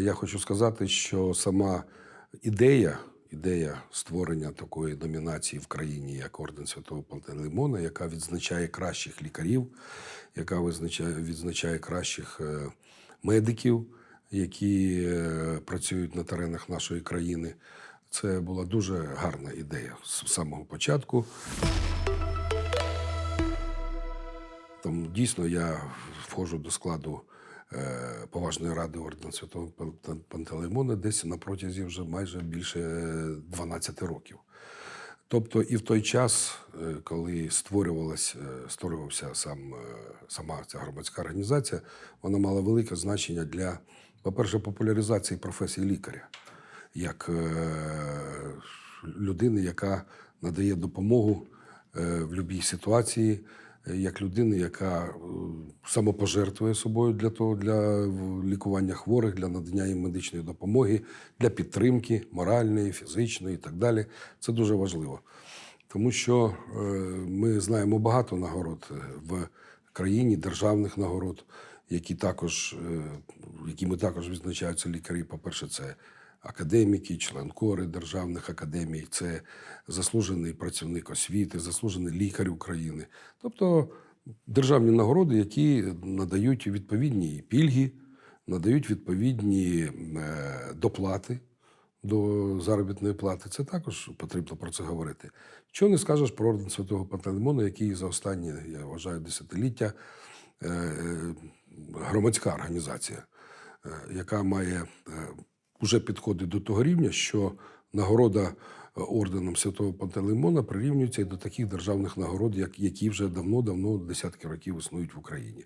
Я хочу сказати, що сама ідея, ідея створення такої номінації в країні, як Орден Святого Пантелеймона, яка відзначає кращих лікарів, яка визначає, відзначає кращих е, медиків, які е, працюють на теренах нашої країни. Це була дуже гарна ідея з самого початку. Тому дійсно я входжу до складу поважної ради ордена Святого Пантелеймона десь на протязі вже майже більше е, 12 років. Тобто і в той час, е, коли створювалась, е, створювався сам, е, сама ця громадська організація, вона мала велике значення для, по-перше, популяризації професії лікаря, як е, людини, яка надає допомогу е, в будь-якій ситуації, е, як людини, яка е, самопожертвує собою для того, для лікування хворих, для надання їм медичної допомоги, для підтримки моральної, фізичної і так далі. Це дуже важливо. Тому що е, ми знаємо багато нагород е, в країні, державних нагород, які також, якими також відзначаються лікарі. По-перше, це академіки, член кори державних академій, це заслужений працівник освіти, заслужений лікар України. Тобто державні нагороди, які надають відповідні пільги, надають відповідні е, доплати до заробітної плати. Це також потрібно про це говорити. Чого не скажеш про орден Святого Пантелеймона, який за останні, я вважаю, десятиліття е, е, громадська організація, яка має вже підходить до того рівня, що нагорода е, орденом Святого Пантелеймона прирівнюється і до таких державних нагород, як, які вже давно-давно десятки років існують в Україні.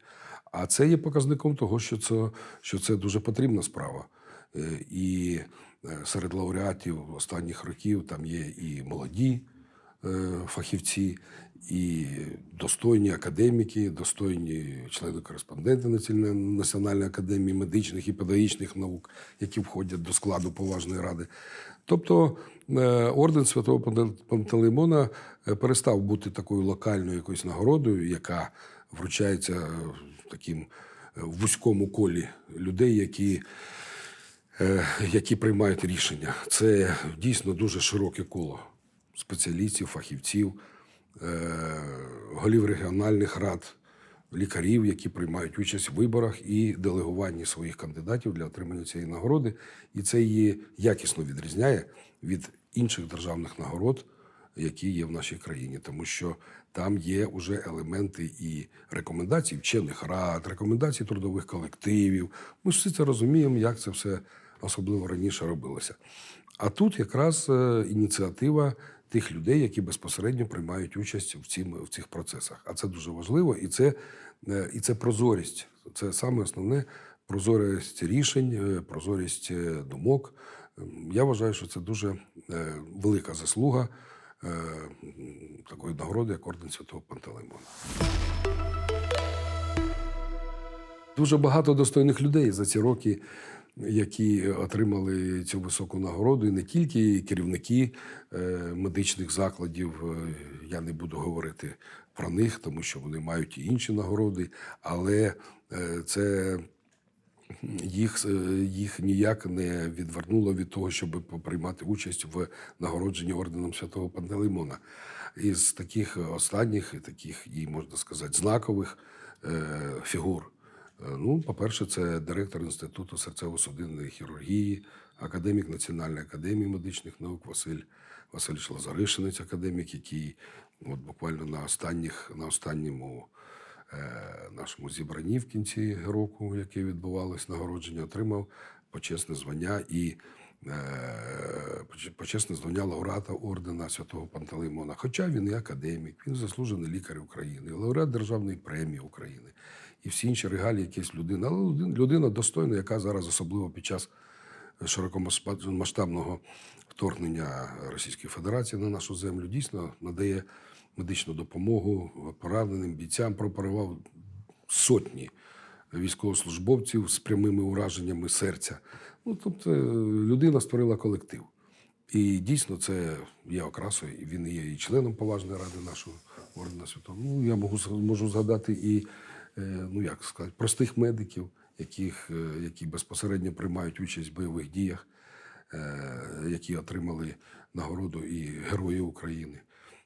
А це є показником того, що це, що це дуже потрібна справа. Е, І е, серед лауреатів останніх років там є і молоді фахівці, і достойні академіки, достойні члени-кореспонденти Національної- академії медичних і педагогічних наук, які входять до складу поважної ради. Тобто е, орден Святого Пантелеймона е, перестав бути такою локальною якоюсь нагородою, яка вручається е, таким вузькому колі людей, які які приймають рішення. Це дійсно дуже широке коло спеціалістів, фахівців, голів регіональних рад, лікарів, які приймають участь в виборах і делегуванні своїх кандидатів для отримання цієї нагороди. І це її якісно відрізняє від інших державних нагород, які є в нашій країні, тому що там є вже елементи і рекомендацій вчених рад, рекомендацій трудових колективів. Ми всі це розуміємо, як це все особливо раніше робилося. А тут якраз е, ініціатива тих людей, які безпосередньо приймають участь в, цім, в цих процесах. А це дуже важливо, і це, е, і це прозорість. Це саме основне прозорість рішень, е, прозорість е, думок. Ем, Я вважаю, що це дуже велика заслуга такої нагороди, як орден Святого Пантелеймона. Дуже багато достойних людей за ці роки, які отримали цю високу нагороду, і не тільки керівники е, медичних закладів. е, Я не буду говорити про них, тому що вони мають і інші нагороди, але е, це їх, їх ніяк не відвернуло від того, щоб приймати участь в нагородженні орденом Святого Пантелеймона. Із таких останніх, таких, і можна сказати, знакових фігур. Е, Ну, по-перше, це директор Інституту серцево-судинної хірургії, академік Національної академії медичних наук Василь Васильович Лазаришинець, академік, який от буквально на останніх, на останньому е, нашому зібранні в кінці року, яке відбувалось нагородження, отримав почесне звання і почесне звання лауреата ордена Святого Пантелеймона. Хоча він і академік, він заслужений лікар України, лауреат Державної премії України і всі інші регалії якісь людина. Але людина достойна, яка зараз, особливо під час широкомасштабного вторгнення Російської Федерації на нашу землю, дійсно надає медичну допомогу пораненим бійцям, пропорував сотні військовослужбовців з прямими ураженнями серця. Ну, тобто людина створила колектив. І дійсно це є окрасою. Він є і членом поважної ради нашого ордена святого. Ну, я можу, можу згадати і е, ну, як сказати, простих медиків, яких, е, які безпосередньо приймають участь в бойових діях, які отримали нагороду і Герої України.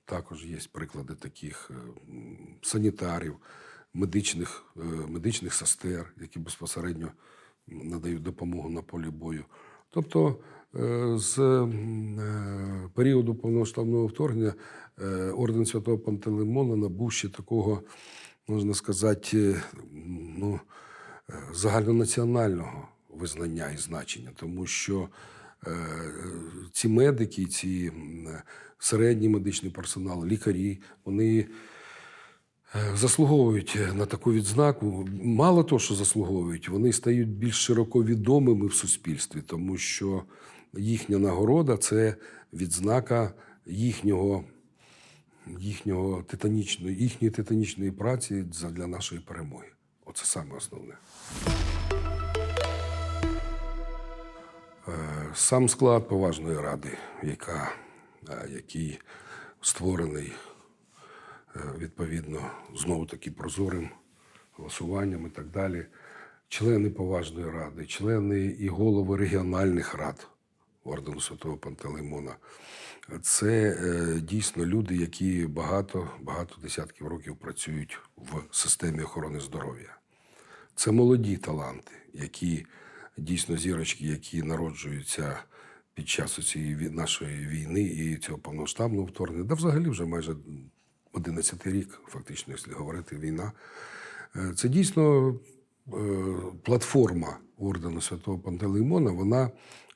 Також є приклади таких санітарів, медичних, медичних сестер, які безпосередньо надають допомогу на полі бою. Тобто е, з е, періоду повномасштабного вторгнення е, орден Святого Пантелеймона набув ще такого, можна сказати, ну, загальнонаціонального визнання і значення, тому що ці медики, ці середній медичний персонал, лікарі, вони заслуговують на таку відзнаку. Мало того, що заслуговують, вони стають більш широко відомими в суспільстві, тому що їхня нагорода це відзнака їхнього, їхнього титанічної, їхньої титанічної праці для нашої перемоги. Оце саме основне. Е, Сам склад поважної ради, яка, е, який створений е, відповідно знову таки прозорим голосуванням і так далі. Члени поважної ради, члени і голови регіональних рад ордену Святого Пантелеймона. Це е, дійсно люди, які багато, багато десятків років працюють в системі охорони здоров'я. Це молоді таланти, які дійсно зірочки, які народжуються під час цієї нашої війни і цього повномасштабного вторгнення, да взагалі вже майже 11 рік, фактично, якщо говорити війна. Е, Це дійсно е, платформа ордену Святого Пантелеймона, вона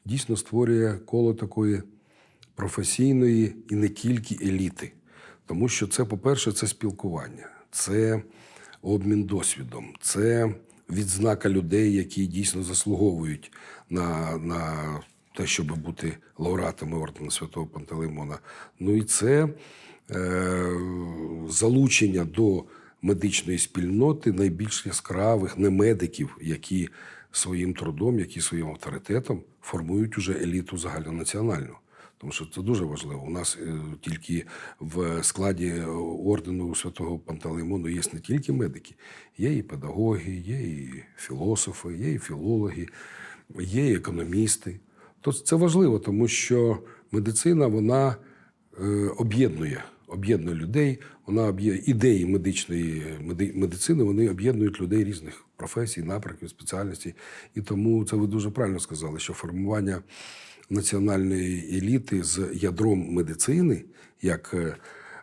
дійсно створює коло такої професійної і не тільки еліти. Тому що це, по-перше, це спілкування, це обмін досвідом, це відзнака людей, які дійсно заслуговують на, на те, щоб бути лауреатами ордену Святого Пантелеймона. Ну і це залучення до медичної спільноти найбільш яскравих немедиків, які своїм трудом, які своїм авторитетом формують уже еліту загальнонаціональну. Тому що це дуже важливо. У нас е, тільки в складі ордену святого Пантелеймону є не тільки медики, є і педагоги, є і філософи, є і філологи, є і економісти. То це важливо, тому що медицина вона е, об'єднує, об'єднує людей. Вона ідеї медичної меди- медицини, вони об'єднують людей різних професій, напрямків, спеціальностей. І тому це ви дуже правильно сказали, що формування національної еліти з ядром медицини, як е,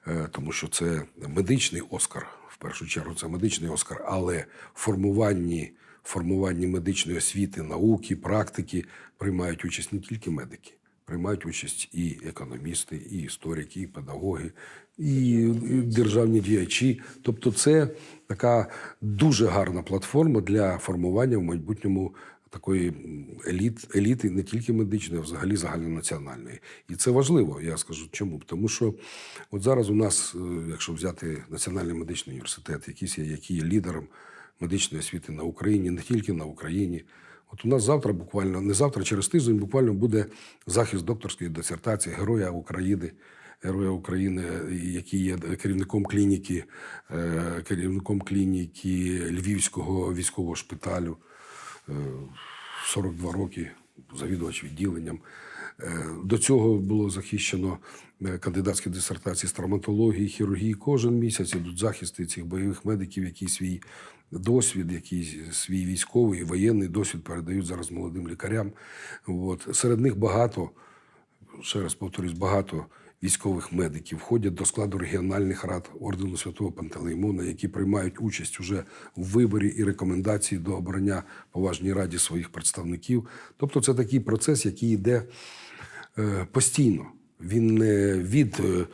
е, тому, що це медичний Оскар, в першу чергу, це медичний Оскар, але формуванні, формуванні медичної освіти, науки, практики приймають участь не тільки медики. Приймають участь і економісти, і історики, і педагоги, і державні діячі. Тобто, це така дуже гарна платформа для формування в майбутньому такої еліт, еліти не тільки медичної, а взагалі загальнонаціональної. І це важливо. Я скажу чому. Тому що от зараз у нас, е, якщо взяти Національний медичний університет, якийсь є, який є лідером медичної освіти на Україні, не тільки на Україні. От у нас завтра, буквально не завтра, через тиждень, буквально буде захист докторської дисертації Героя України. Героя України, який є керівником клініки, е, керівником клініки Львівського військового шпиталю. Е, 42 роки, завідувач відділенням. Е, До цього було захищено кандидатські дисертації з травматології, хірургії. Кожен місяць ідуть захисти цих бойових медиків, які свій досвід, який свій військовий, воєнний досвід передають зараз молодим лікарям. От. Серед них багато, ще раз повторюсь, багато військових медиків входять до складу регіональних рад ордену Святого Пантелеймона, які приймають участь уже в виборі і рекомендації до обрання поважній раді своїх представників. Тобто, це такий процес, який йде е, постійно. Він не від е,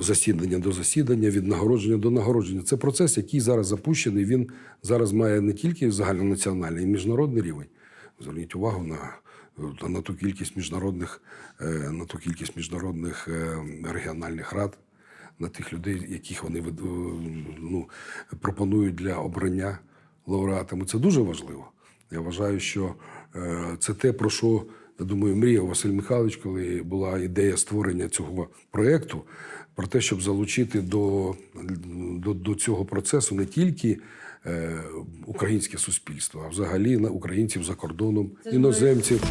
засідання до засідання, від нагородження до нагородження. Це процес, який зараз запущений. Він зараз має не тільки загальнонаціональний, і міжнародний рівень. Зверніть увагу на, е, на ту кількість міжнародних, е, на ту кількість міжнародних е, регіональних рад, на тих людей, яких вони е, ну, пропонують для обрання лауреатами. Це дуже важливо. Я вважаю, що е, це те, про що я думаю, мріяв Василь Михайлович, коли була ідея створення цього проєкту, про те, щоб залучити до, до, до цього процесу не тільки е, українське суспільство, а взагалі на українців за кордоном, іноземців.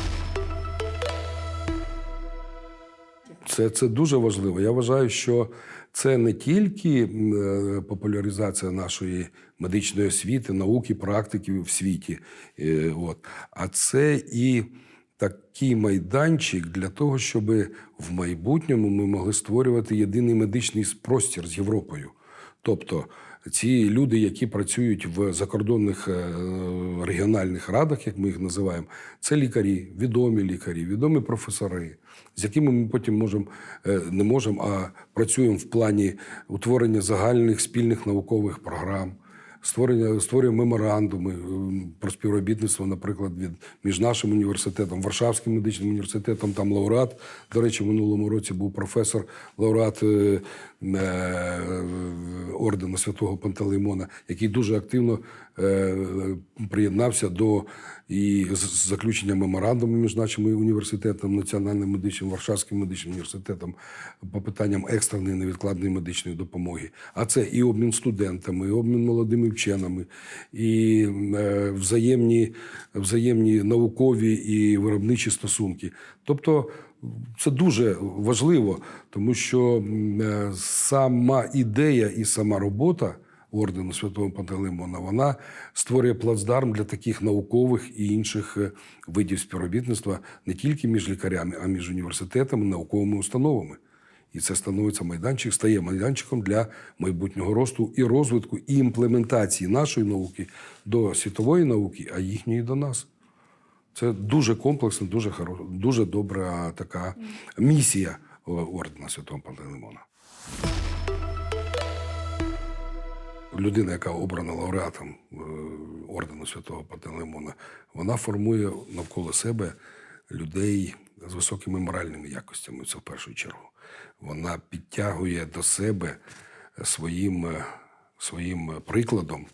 Це, це дуже важливо. Я вважаю, що це не тільки е, популяризація нашої медичної освіти, науки, практики в світі, е, от, а це і такий майданчик для того, щоб в майбутньому ми могли створювати єдиний медичний простір з Європою. Тобто ці люди, які працюють в закордонних е, регіональних радах, як ми їх називаємо, це лікарі, відомі лікарі, відомі професори, з якими ми потім можемо е, не можемо, а працюємо в плані утворення загальних спільних наукових програм. Створення створюємо меморандуми ем, про співробітництво, наприклад, від між нашим університетом, Варшавським медичним університетом. Там лауреат. До речі, в минулому році був професор, лауреат е, е, ордена святого Пантелеймона, який дуже активно е, приєднався до і заключення меморандуму між нашими університетом, Національним медичним Варшавським медичним університетом по питанням екстреної невідкладної медичної допомоги. А це і обмін студентами, і обмін молодими вченими, і е, взаємні, взаємні наукові і виробничі стосунки. Тобто це дуже важливо, тому що е, сама ідея і сама робота ордену Святого Пантелеймона, вона створює плацдарм для таких наукових і інших е, видів співробітництва не тільки між лікарями, а між університетами, науковими установами. І це становиться майданчик, стає майданчиком для майбутнього росту і розвитку, і імплементації нашої науки до світової науки, а їхньої до нас. Це дуже комплексна, дуже хоро... дуже добра така місія ордена Святого Пантелеймона. Людина, яка обрана лауреатом е, ордену Святого Пантелеймона, вона формує навколо себе людей з високими моральними якостями. Це в першу чергу. Вона підтягує до себе своїм, е, своїм прикладом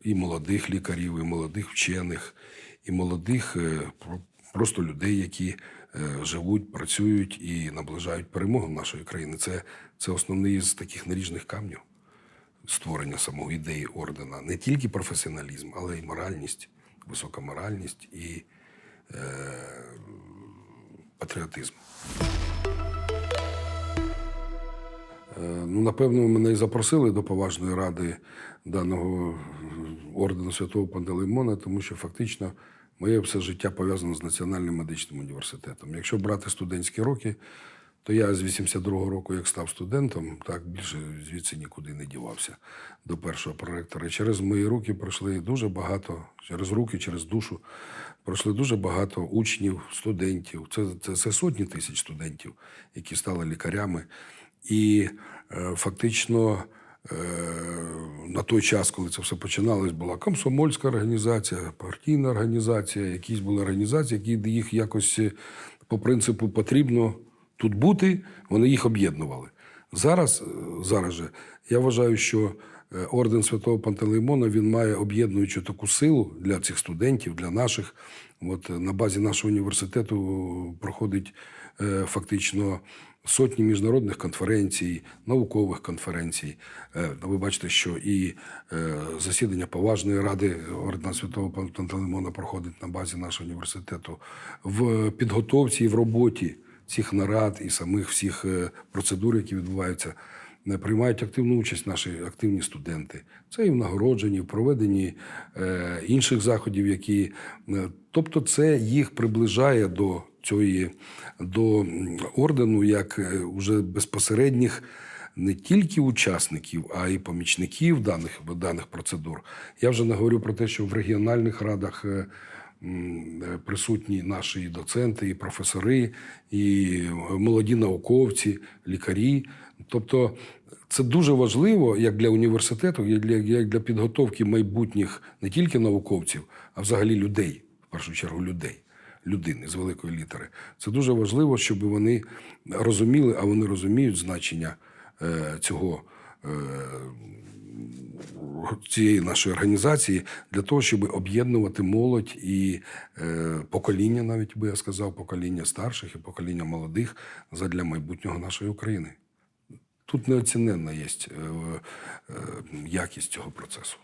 і молодих лікарів, і молодих вчених, і молодих е, про- просто людей, які живуть, працюють і наближають перемогу нашої країни. Це, це основний з таких наріжних камнів створення самого ідеї ордена. Не тільки професіоналізм, але й моральність, висока моральність і е, патріотизм. Е, Ну, напевно, мене і запросили до поважної ради даного ордену Святого Пантелеймона, тому що фактично моє все життя пов'язано з Національним медичним університетом. Якщо брати студентські роки, то я з 82-го року, як став студентом, так більше звідси нікуди не дівався до першого проректора. Через мої руки пройшли дуже багато, через руки, через душу пройшли дуже багато учнів, студентів. Це, це, це сотні тисяч студентів, які стали лікарями. І е, фактично е, на той час, коли це все починалось, була комсомольська організація, партійна організація, якісь були організації, які їх якось е, по принципу потрібно тут бути, вони їх об'єднували. Зараз, е, зараз же я вважаю, що е, орден Святого Пантелеймона він має об'єднуючу таку силу для цих студентів, для наших. От е, на базі нашого університету проходить фактично сотні міжнародних конференцій, наукових конференцій. Ви бачите, що і засідання поважної ради ордена Святого Пантелеймона проходить на базі нашого університету в підготовці і в роботі цих нарад і самих всіх е, процедур, які відбуваються. е, Приймають активну участь наші активні студенти. Це і в нагородженні, в проведенні е, інших заходів, які тобто, це їх приближає до цієї до ордену як уже безпосередніх не тільки учасників, а й помічників даних даних процедур. Я вже не говорю про те, що в регіональних радах. Е, е, Присутні наші і доценти, і професори, і молоді науковці, лікарі. Тобто це дуже важливо як для університету, як для, як для підготовки майбутніх не тільки науковців, а взагалі людей, в першу чергу людей, людини з великої літери. Це дуже важливо, щоб вони розуміли, а вони розуміють значення е, цього. Цієї нашої організації для того, щоб об'єднувати молодь і е, покоління, навіть би я сказав, покоління старших і покоління молодих задля майбутнього нашої України. Тут неоціненна є е, е, якість цього процесу.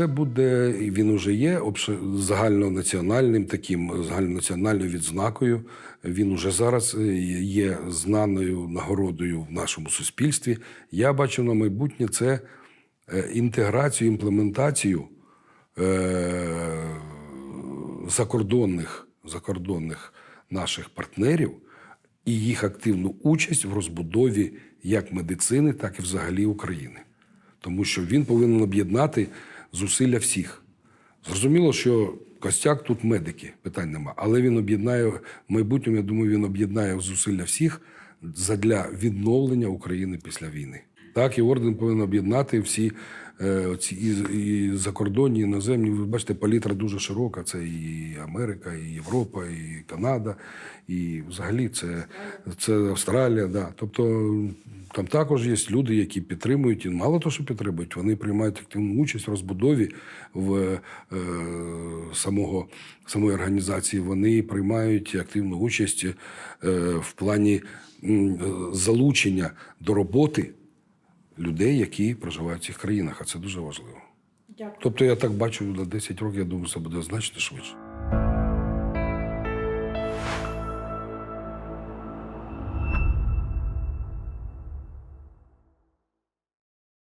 Це буде, і він уже є загальнонаціональним таким загальнонаціональною відзнакою. Він уже зараз е, є знаною нагородою в нашому суспільстві. Я бачу на майбутнє це е, інтеграцію, імплементацію е, закордонних, закордонних наших партнерів і їх активну участь в розбудові як медицини, так і взагалі України. Тому що він повинен об'єднати зусилля всіх. Зрозуміло, що костяк тут медики, питань нема. Але він об'єднає в майбутньому, я думаю, він об'єднає зусилля всіх задля відновлення України після війни. Так, і орден повинен об'єднати всі е, ці і, і закордонні, і іноземні. Ви бачите, палітра дуже широка. Це і Америка, і Європа, і Канада, і взагалі це, це Австралія. Да. Тобто там також є люди, які підтримують, і мало того, що підтримують, вони приймають активну участь в розбудові в е, самого, самої організації. Вони приймають активну участь е, в плані залучення до роботи людей, які проживають в цих країнах, а це дуже важливо. Дякую. Тобто я так бачу на 10 років, я думаю, це буде значно швидше.